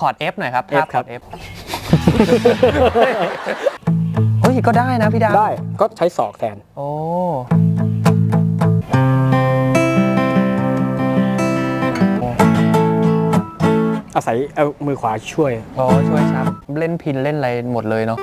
คอร์ด F หน่อยครับ F ท่าครับอร์ด F เฮ้ยก็ได้นะพี่ดาวได้ก็ใช้ศอกแทน โอ้อาศัยเอามือขวาช่วย โอ้ช่วยครับเล่นพินเล่นอะไรหมดเลยเนาะ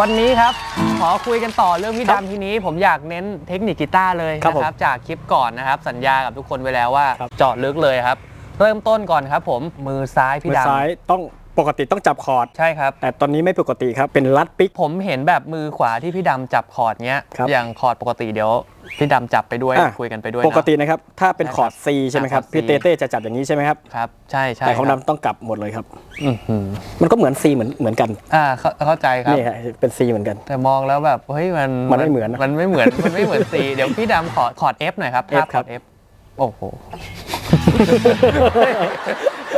วันนี้ครับ ขอคุยกันต่อเรื่องพี่ครับดำทีนี้ ผมอยากเน้นเทคนิคกีตาร์เลยครับผมนะครับ จากคลิปก่อนนะครับ สัญญากับทุกคนไว้แล้วว่า ครับ เจาะลึกเลยครับ เริ่มต้นก่อนครับ ผมมือซ้ายพี่มือดำ ซ้ายต้อง ปกติต้องจับคอร์ดใช่ครับ แต่ตอนนี้ไม่ปกติครับเป็นลัดปิก ผมเห็นแบบมือขวาที่พี่ดำจับคอร์ดเนี้ย ครับอย่างคอร์ดปกติเดี๋ยวพี่ดำจับไปด้วยอะ คุยกันไปด้วยปกติเนนะครับถ้าเป็นคอร์ด C ใช่ไหมครับคอร์ด C พี่เต้เต้จะจับอย่างนี้ใช่ไหมครับอะครับ ใช่ใช่แต่ของครับดำต้องกลับหมดเลยครับ อื้อหือมันก็เหมือน C เหมือนเหมือนกันอ่าเข้าเข้าใจครับ นี่ฮะเป็น C เหมือนกัน แต่มองแล้วแบบเฮ้ยมันมันไม่เหมือนนะมันไม่เหมือนมันไม่เหมือนสีเดี๋ยวพี่ดำขอคอร์ด F หน่อยครับ F ครับคอร์ด F โอ้โห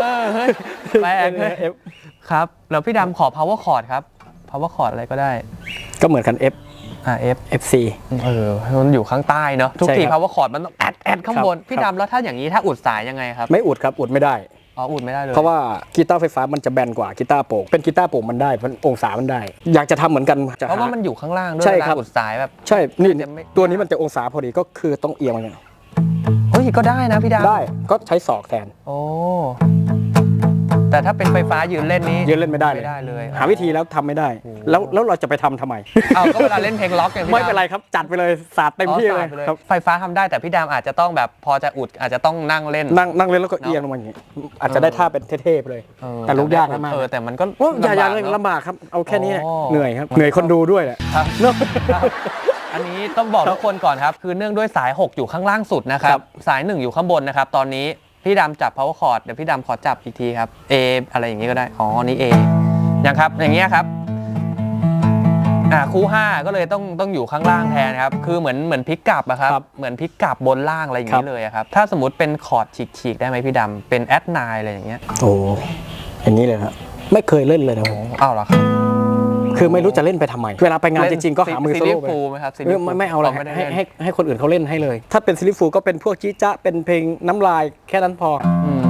เออเฮ้ยแปลกเลย F ครับ แล้วพี่ดำขอ power chord ครับ power chord อะไรก็ได้ ก็เหมือนกัน F อ่า F FC เออมันอยู่ข้างใต้เนอะทุกใช่ทีครับ power chord มันต้องแอดแอดข้างบน พี่ครับดำแล้วถ้าอย่างนี้ถ้าอุดสายยังไงครับ ไม่อุดครับอุดไม่ได้อ๋ออุดไม่ได้เลยเพราะว่ากีตาร์ไฟฟ้ามันจะแบนกว่ากีตาร์โปร่งเป็นกีตาร์โปร่งมันได้มันองศามันได้ อยากจะทำเหมือนกันจะเพราะว่าหมันอยู่ข้างล่างด้วยใช่เวลาครับอุดสายแบบใช่นี่มันจะไม่ตัวนี้มันจะองศาพอดีก็คือต้องเอียงมันอย่างนี้เฮ้ยก็ได้นะพี่ดำได้ก็ใช้ศอกแทน โอ้ แต่ถ้าเป็นไฟฟ้ายืนเล่นนี้ยืนเล่นไม่ได้เลยไม่ได้เลยหาวิธีแล้วทำไม่ได้โอ้แล้วแล้วเราจะไปทำทำไม เอาก็เวลาเล่นเพลงล็อกอย่างพี่ไม่ดำเป็นไรครับ จัดไปเลยสาดเต็มที่อ๋อเลยสาดไปครับไฟฟ้าทำได้แต่พี่ดำอาจจะต้องแบบพอจะอุดอาจจะต้องนั่งเล่น นั่งนั่งเล่นแล้วก็เอียงลงมาอย่างนี้ อาจจะได้ท่าเป็นเท่ๆไปเลย เออแต่ลุกยากมากเออแต่มันก็โอ้ยอย่าอย่าลำบกเลยเนอะลำบากครับเอาแค่นี้แหละโอ้เหนื่อยครับ เหนื่อยคนดูด้วยแหละครับ เนอะครับอั นนี้ต้องบอกทุกคนก่อนครับ คือเนื่องด้วยสาย 6 อยู่ข้างล่างสุดนะครัครับบสาย 1 อยู่ข้างบนนะครับ ตอนนี้พี่ดำจับ power chord เดี๋ยวพี่ดำขอจับอีกทีครับ A อะไรอย่างนี้ก็ได้ อ๋อ นี่ A อย่างครับ อย่างเงี้ยครับ อ่าคู่ 5 ก็เลยต้องต้องอยู่ข้างล่างแทนครับ คือเหมือนเหมือนพลิกกลับอะครับ ครับเหมือนพลิกกลับบนล่างอะไรอย่างครันี้บ เลยอะครับ ถ้าสมมติเป็นคอร์ดฉีกๆได้ไหมพี่ดำเป็นแอดไนอะไรอย่างเงี้ย โอ้อย่างนี้เลยครับไม่เคยเล่นเลยนะผม อ้าวเหรอครับ คือไม่รู้จะเล่นไปทำไม เวลาไปงานจริงๆก็หามือโซซีรีโล่ส์ไปฟูลไหมครับซีเอรีอส์ฟูลไม่ไม่เอาเลยไม่ได้ให้เล่นให้ให้คนอื่นเขาเล่นให้เลย ถ้าเป็นซิลิฟูก็เป็นพวกจีจ้าเป็นเพลงน้ำลายแค่นั้นพออืม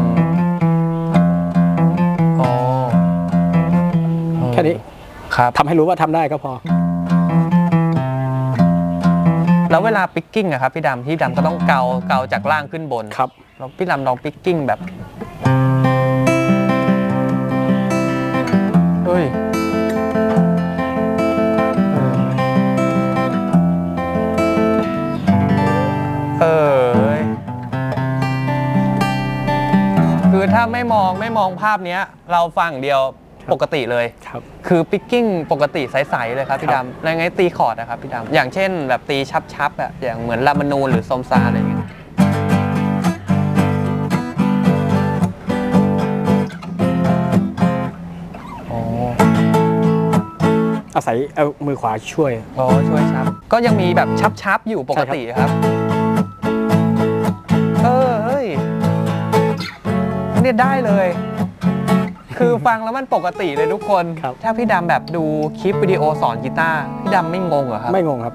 อ๋อแค่นี้ครับทำให้รู้ว่าทำได้ก็พอ แล้วเวลาปิกกิ้งอะครับพี่ดำพี่ดำก็ต้องเกาเกาจากล่างขึ้นบนครับแล้วพี่ดำลองปิกกิ้งแบบเฮ้ย เออเฮ้ยคือถ้าไม่มองไม่มองภาพเนี้ย เราฟังเดียวครับปกติเลย ครับคือปิกกิ้งปกติใสๆเลยครับพี่ครับดำแล้วไงตีคอร์ดนะครับพี่ดำอย่างเช่น แบบตีชับๆอะอย่างเหมือนลามานูนหรือซอมซาอะไรอย่างเงี้ยอ๋อ อาศัยเอามือขวาช่วย อ๋อช่วยชับ ก็ยังมีแบบชับๆอยู่ปกติครับ เนี่ยได้เลย คือฟังแล้วมันปกติเลยทุกคน ครับ ถ้าพี่ดำแบบดูคลิปวิดีโอสอนกีตาร์พี่ดำไม่งงเหรอครับไม่งงครับ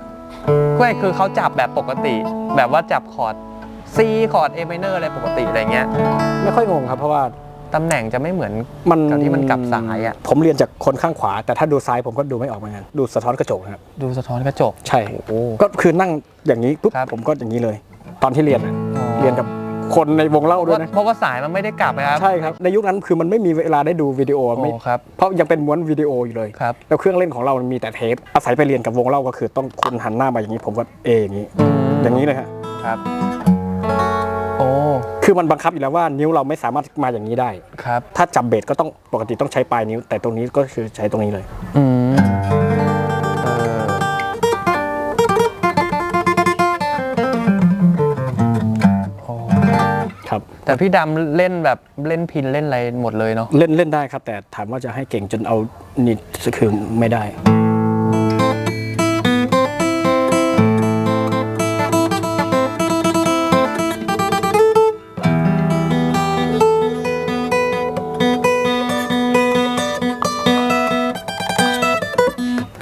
ก็คือเขาจับแบบปกติ แบบว่าจับคอร์ด C คอร์ด A minor อะไรปกติอะไรเงี้ยไม่ค่อยงงครับเพราะว่าตำแหน่งจะไม่เหมือน มันกับที่มันกลับซ้ายอะ ผมเรียนจากคนข้างขวา แต่ถ้าดูซ้ายผมก็ดูไม่ออกเหมือนกันดูสะท้อนกระจกนะครับดูสะท้อนกระจก ใช่ โอ้ ก็คือนั่งอย่างนี้ปุ๊บครับผมก็อย่างนี้เลย ตอนที่เรียนอะอ๋อ เรียนกับ คนในวงเล่าเพด้วยราะนะ เพราะว่าสายมันไม่ได้กลับนะครับ ใช่ครับ ในยุคนั้นคือมันไม่มีเวลาได้ดูวิดีโอไม่โอ้ครับเพราะยังเป็นม้วนวิดีโออยู่เลยครับแล้วเครื่องเล่นของเรามันมีแต่เทปอาศัยไปเรียนกับวงเล่าก็คือต้องคุณหันหน้ามาอย่างนี้ผมก็เออย่างนี้อืมอย่างนี้เลยฮะครับโอ้คือมันบังคับอยู่แล้วว่านิ้วเราไม่สามารถมาอย่างนี้ได้ครับถ้าจับเบสก็ต้องปกติต้องใช้ปลายนิ้ว แต่ตรงนี้ก็คือใช้ตรงนี้เลยอืม แต่พี่ดำเล่นแบบเล่นพินเล่นอะไรหมดเลยเนาะเล่นเล่นได้ครับ แต่ถามว่าจะให้เก่งจนเอานี่สกิลไม่ได้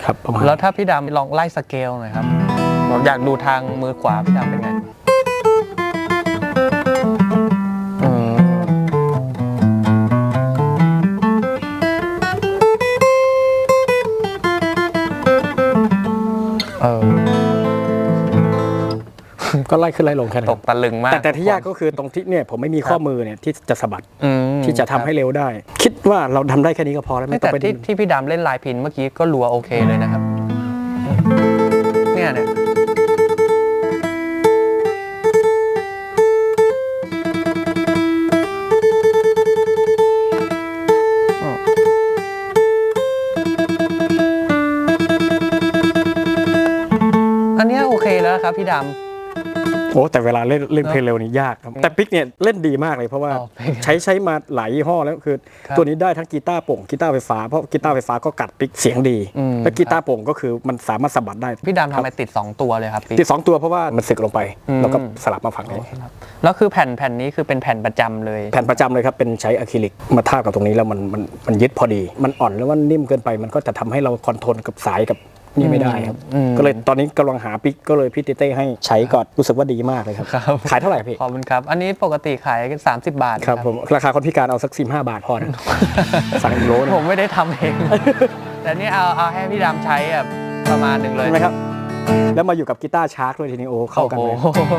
ครับแล้วถ้าพี่ดำลองไล่สเกลหน่อยครับผมอยากดูทางมือขวาพี่ดำเป็นไง ก็ไล่ขึ้นไล่ลงแค่นั้นตกตะลึงมากแต่แต่ที่ยากก็คือตรงที่เนี่ยผมไม่มีข้อมือเนี่ยที่จะสะบัดอืมที่จะทำให้เร็วได้ คิดว่าเราทำได้แค่นี้ก็พอแล้วไม่ไม่ต้อแต่งไปที่ดิ้นที่พี่ดำเล่นลายพินเมื่อกี้ก็รัวโอเคเลยนะครับ เนี่ยเนี่ย โอ้แต่เวลาเล่นเล่นเพลงเร็วนี่ยากครับแต่ปิกเนี่ยเล่นดีมากเลยเพราะว่าอ๋อเพลงใช้ใช้มาหลายยี่ห้อแล้วคือครับตัวนี้ได้ทั้งกีตาร์โปร่งกีตาร์ไฟฟ้าเพราะกีตาร์ไฟฟ้าก็กัดปิกเสียงดีอืมและกีตาร์โปร่งก็คือมันสามารถสะบัดได้ำพี่ดำทำไมติด 2 ตัวเลยครับพี่ติดสองตัวเพราะว่ามันสึกลงไปอืมแล้วก็สลับมาฝั่งนี้แล้วคือแผ่นแผ่นนี้คือเป็นแผ่นประจำเลย แผ่นประจำเลยครับเป็นใช้อะคริลิกมาทาบกับตรงนี้แล้วมันมันมันยึดพอดี มันอ่อนแล้วมันนิ่มเกินไปมันก็จะทำให้เราคอนโทรลกับสายกับ นี่ไม่ได้ครับ อืม ก็เลยตอนนี้กำลังหาปิกก็เลยพี่เต้เต้ให้ใช้ก่อนรู้สึกว่าดีมากเลยครับ ครับขายเท่าไหร่พี่ ขอบคุณครับ อันนี้ปกติขาย30 บาทครับผมราคาคนพิการเอาสักสิบห้าบาทพอนะ สั่งอีกโลนึงผมไม่ได้ทำเอง แต่นี่เอาเอาให้พี่ดำใช้แบบประมาณหนึ่งเลยใช่ไหมครับ แล้วมาอยู่กับกีตาร์ชาร์กด้วยทีนี้โอ้เข้ากันเลยโอ้โห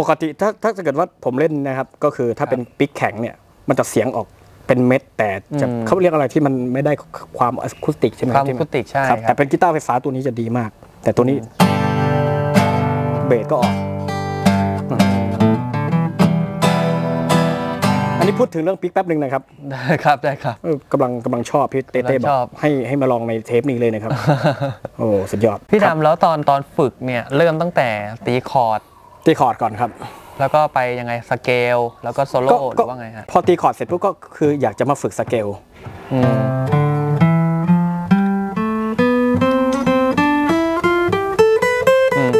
ปกติถ้าถ้าเกิดว่าผมเล่นนะครับ ก็คือถ้าเป็นปิกแข็งเนี่ย มันจะเสียงออกเป็นเม็ดแต่จะเขาเรียกอะไรที่มันไม่ได้ความอะคูสติกใช่ไหมความที่คุติกใช่ครับคแต่รับเป็นกีตาร์ไฟฟ้าตัวนี้จะดีมาก แต่ตัวนี้เบสก็ออกอันนี้พูดถึงเรื่องปิกแป๊บหนึ่งนะครับได้ครับได้ครับ เออกำลังกำลังชอบพี่เต้เต้บกำลังชออกบให้ให้มาลองในเทปนี้เลยนะครับ โอ้สุดยอดพี่ครับดำแล้วตอนตอนฝึกเนี่ยเริ่มตั้งแต่ตีคอร์ดตีคอร์ดก่อนครับ แล้วก็ไปยังไงสเกลแล้วก็โซโล่หรือว่าไงฮะพอตีคอร์ดเสร็จปุ๊บก็คืออยากจะมาฝึกสเกลอืมอืม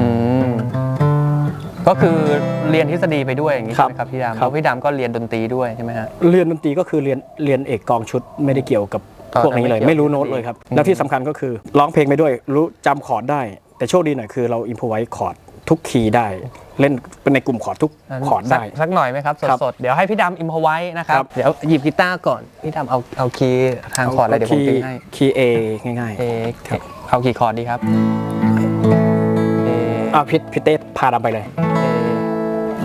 อืมก็คือเรียนทฤษฎีไปด้วยอย่างนี้ครัใช่บไหมครับพี่ดำครับแล้วพี่ดำก็เรียนดนตรีด้วยใช่ไหมฮะเรียนดนตรีก็คือเรียนเรียนเอกกองชุดไม่ได้เกี่ยวกับอ๋อ พวกนี้เลยไม่เกี่ยวไม่รู้โน้ตเลยครับ แล้วที่สำคัญก็คือร้องเพลงไปด้วยรู้จำคอร์ดได้ แต่โชคดีหน่อยคือเราอินพไว้คอร์ดทุกคีย์ได้เล่นเป็นในกลุ่มคอร์ดทุกคอร์ดสักได้ สักหน่อยไหมครับครับ สดๆ เดี๋ยวให้พี่ดำอิมพอไว้นะครับครับ เดี๋ยวหยิบกีตาร์ก่อน พี่ดำเอาเอาคีย์ทางคอร์ดอะไรเดี๋ยวผมคีตีย์ให้ คีย์เอง่ายเอครับเอากี่คอร์ดดีครับเอๆอ้าวพี่พี่เต้พาดำไปเลย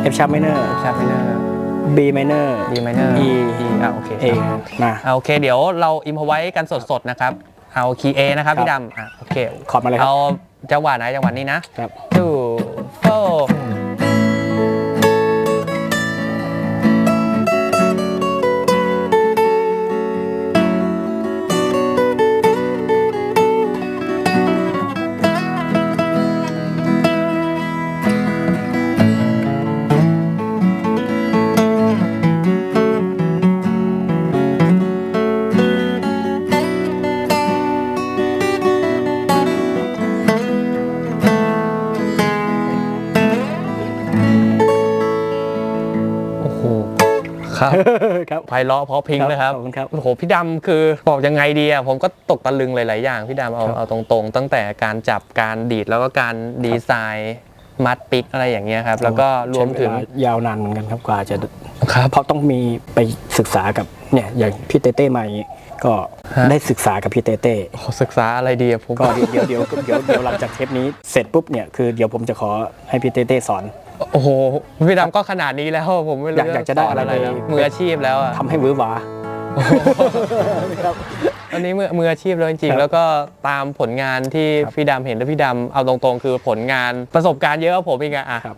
เอ F sharp minor ชาร์ปไมเนอร์ B minor D minor E E อะโอเค A มาอะโอเค เดี๋ยวเราอิมพอไว้กันสดๆนะครับ เอาคีย์เอนะครับครับพี่ดำอะโอเคคอร์ดมาเลยครับ เอาจังหวะไหนจังหวะนี้นะครับ two four ไพเราะเพราะพริงเลยครับขอบคุณครับโอ้โหพี่ดำคือบอกยังไงดีอะผมก็ตกตะลึงหลาย ๆ อย่างพี่ดำเอาครับเอาตรงๆ ตั้งแต่การจับการดีดแล้วก็การดีไซน์มัดปิกอะไรอย่างเงี้ยครับแล้วก็รวมถึงใช้เลายาวนานเหมือนกันครับกว่าจะครับเพราะต้องมีไปศึกษากับเนี่ยอย่างพี่เต้เต้มาอย่างงี้ก็ฮะได้ศึกษากับพี่เต้เต้โอ้โหศึกษาอะไรดีอะผมก็เดี๋ยวเดี๋ยวเดี๋ยวเดี๋ยวเดี๋ยวหลังจากเทปนี้เสร็จปุ๊บเนี่ยคือเดี๋ยวผมจะขอให้พี่เต้เต้สอน โอ้โหพี่ดำก็ขนาดนี้แล้วผมไม่รู้อยากอยากจะได้อะไรสนแล้วไปมืออาชีพแล้วอะทำให้วื้อหวา ครับ อันนี้มือมืออาชีพแล้วจริงครับๆแล้วก็ตามผลงานที่ครับพี่ดำเห็นแล้วพี่ดำเอาตรงๆ คือผลงานประสบการณ์เยอะกว่าผมอีกอะอะครับ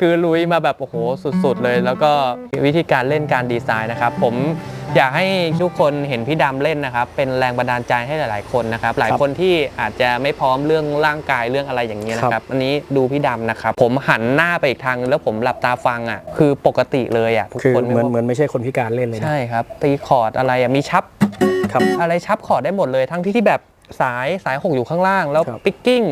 คือลุยมาแบบโอ้โหสุด ๆ เลย แล้วก็วิธีการเล่นการดีไซน์นะครับ ผมอยากให้ทุกคนเห็นพี่ดำเล่นนะครับ เป็นแรงบันดาลใจให้หลาย ๆ คนนะครับ หลายคนที่อาจจะไม่พร้อมเรื่องร่างกายเรื่องอะไรอย่างเงี้ยนะครับ อันนี้ดูพี่ดำนะครับ ผมหันหน้าไปอีกทางนึงแล้วผมหลับตาฟังอะคือปกติเลยอะทุกคือคนเหมือนไว่าเหมือนไม่ใช่คนพิการเล่นเลยนะใช่ครับตีคอร์ดอะไรอะมีชับ ครับอะไรชับคอร์ดได้หมดเลย ทั้งที่ที่แบบสายสายหกอยู่ข้างล่าง แล้วครับ ปิกกิ้ง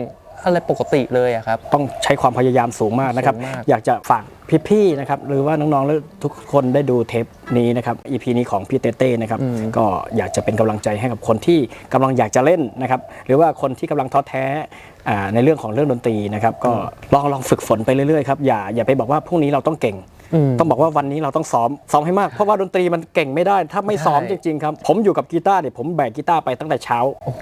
อะไรปกติเลยอะครับ ต้องใช้ความพยายามสูงมากนะครับ สูงมาก อยากจะฝากพี่ๆนะครับหรือว่าน้องๆและทุกคนได้ดูเทปนี้นะครับ EP นี้ของพี่เต้เต้นะครับอืมก็อยากจะเป็นกำลังใจให้กับคนที่กำลังอยากจะเล่นนะครับ หรือว่าคนที่กำลังท้อแท้อ่าในเรื่องของเรื่องดนตรีนะครับ ก็ลองลองฝึกฝนไปเรื่อยๆครับอย่าอย่าไปบอกว่าพรุ่งนี้เราต้องเก่งอืม ต้องบอกว่าวันนี้เราต้องซ้อมซ้อมให้มากเพราะว่าดนตรีมันเก่งไม่ได้ ถ้าไม่ซ้อมใช่จริงๆครับ ผมอยู่กับกีตาร์เนี่ยผมแบกกีตาร์ไปตั้งแต่เช้า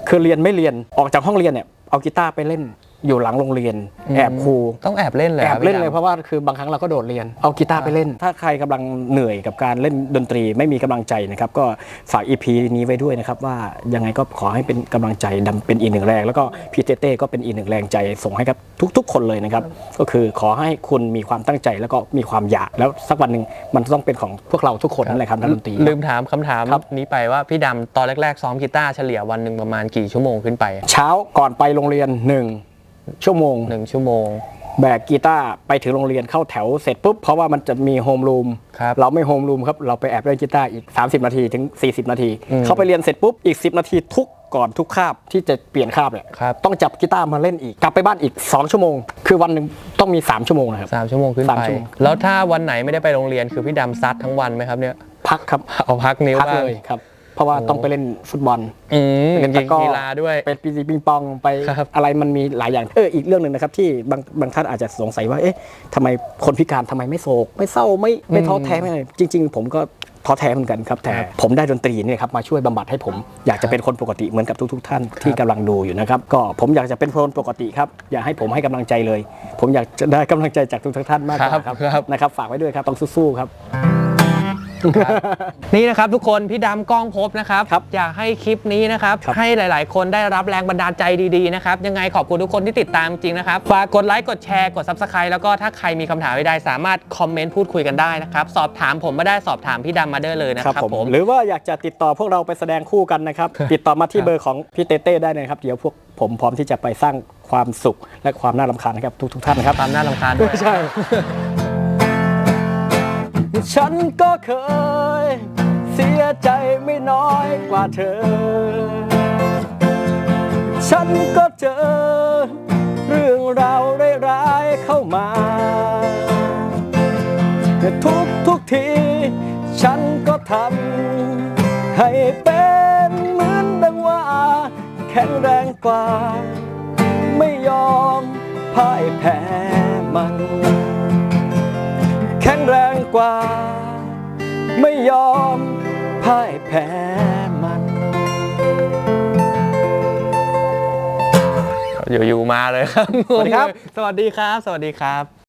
คือเรียนไม่เรียนออกจากห้องเรียนเนี่ยเอากีตาร์ไปเล่น อยู่หลังโรงเรียน แอบครูต้องแอบเล่นเลยแอบเล่นพี่เลยดำเพราะว่าคือบางครั้งเราก็โดดเรียนเอากีตาร์ไปเล่น ถ้าใครกำลังเหนื่อยกับการเล่นดนตรี ไม่มีกำลังใจนะครับก็ฝาก EP นี้ไว้ด้วยนะครับว่ายังไงก็ขอให้เป็นกำลังใจดำเป็นอีกหนึ่งแรง แล้วก็พี่เต้เต้ก็เป็นอีกหนึ่งแรงใจส่งให้กับทุก ๆ คนเลยนะครับก็คือขอให้คุณมีความตั้งใจแล้วก็มีความอยากแล้วสักวันหนึ่งมันต้องเป็นของพวกเราทุกคนนั่นแหละครับนักดนตรีลืมถามคำถามครับนี้ไปว่าพี่ดำตอนแรกๆซ้อมกีตาร์เฉลี่ยวันหนึ่งประมาณกี่ชั่วโมงขึ้นไป เช้าก่อนไปโรงเรียนหนึ่ง ชั่วโมง หนึ่งชั่วโมง แบกกีตาร์ไปถึงโรงเรียนเข้าแถวเสร็จปุ๊บเพราะว่ามันจะมีโฮมรูมครับ เราไม่โฮมรูมครับ เราไปแอบเล่นกีตาร์อีก 30 นาทีถึง 40 นาทีอืมเข้าไปเรียนเสร็จปุ๊บอีก 10 นาทีทุกก่อนทุกคาบที่จะเปลี่ยนคาบเนี่ยครับ ต้องจับกีตาร์มาเล่นอีกกลับไปบ้านอีก 2 ชั่วโมง คือวันหนึ่งต้องมี 3 ชั่วโมงนะครับ สามชั่วโมงขึ้นสามไป ชั่วโมง แล้วถ้าวันไหนไม่ได้ไปโรงเรียนคือพี่ดำซัดทั้งวันไหมครับเนี่ย พักครับเอาพักนิ้วพักบ้างเลยครับ เพราะว่าต้องไปเล่นฟุตบอล อืมเป็นตะกร้อ กีฬาด้วยเป็นปีปิงปองไปครับอะไรมันมีหลายอย่างเอออีกเรื่องหนึ่งนะครับที่บางบางท่านอาจจะสงสัยว่าเอ๊ะทำไมคนพิการทำไมไม่โศก ไม่เศร้าไม่ไม่ท้อแท้ไม่อะไรจริง ๆ ผมก็ท้อแท้เหมือนกันครับ แต่ผมได้ดนตรีเนี่ยครับมาช่วยบำบัดให้ผมอยากจะเป็นคนปกติเหมือนกับทุก ๆ ท่านที่กำลังดูอยู่นะครับก็ผมอยากจะเป็นคนปกติครับอย่าให้ผมให้กำลังใจเลย ผมอยากจะได้กำลังใจจากทุกๆท่านมากกว่าครับครับครับนะครับฝากไว้ด้วยครับต้องสู้ๆครับ นี่นะครับทุกคนพี่ดำก้องพบนะครับครับอยากให้คลิปนี้นะครับครับให้หลาย ๆ คนได้รับแรงบันดาลใจดีๆนะครับยังไงขอบคุณทุกคนที่ติดตามจริงนะครับฝากกดไลค์กดแชร์กด subscribe แล้วก็ถ้าใครมีคำถามใดๆสามารถคอมเมนต์พูดคุยกันได้นะครับสอบถามผมมาได้สอบถามพี่ดำมาได้เลยนะครับผม หรือว่าอยากจะติดต่อพวกเราไปแสดงคู่กันนะครับติดต่อมาที่เบอร์ของพี่เต้เต้ได้เลยนะครับเดี๋ยวพวกผมพร้อมที่จะไปสร้างความสุขและความน่ารำคาญให้กับทุกๆท่านนะครับความน่ารำคาญด้วยใช่ ฉันก็เคย เสียใจไม่น้อยกว่าเธอ ฉันก็เจอ เรื่องราวร้ายๆเข้ามาทุกทุกที ฉันก็ทำให้เป็นเหมือนดังว่า แข็งแรงกว่า ไม่ยอมพ่ายแพ้มัน แข็งแรง กว่า ไม่ยอมพ่ายแพ้มัน อยู่ๆมาเลยครับ สวัสดีครับ สวัสดีครับ สวัสดีครับ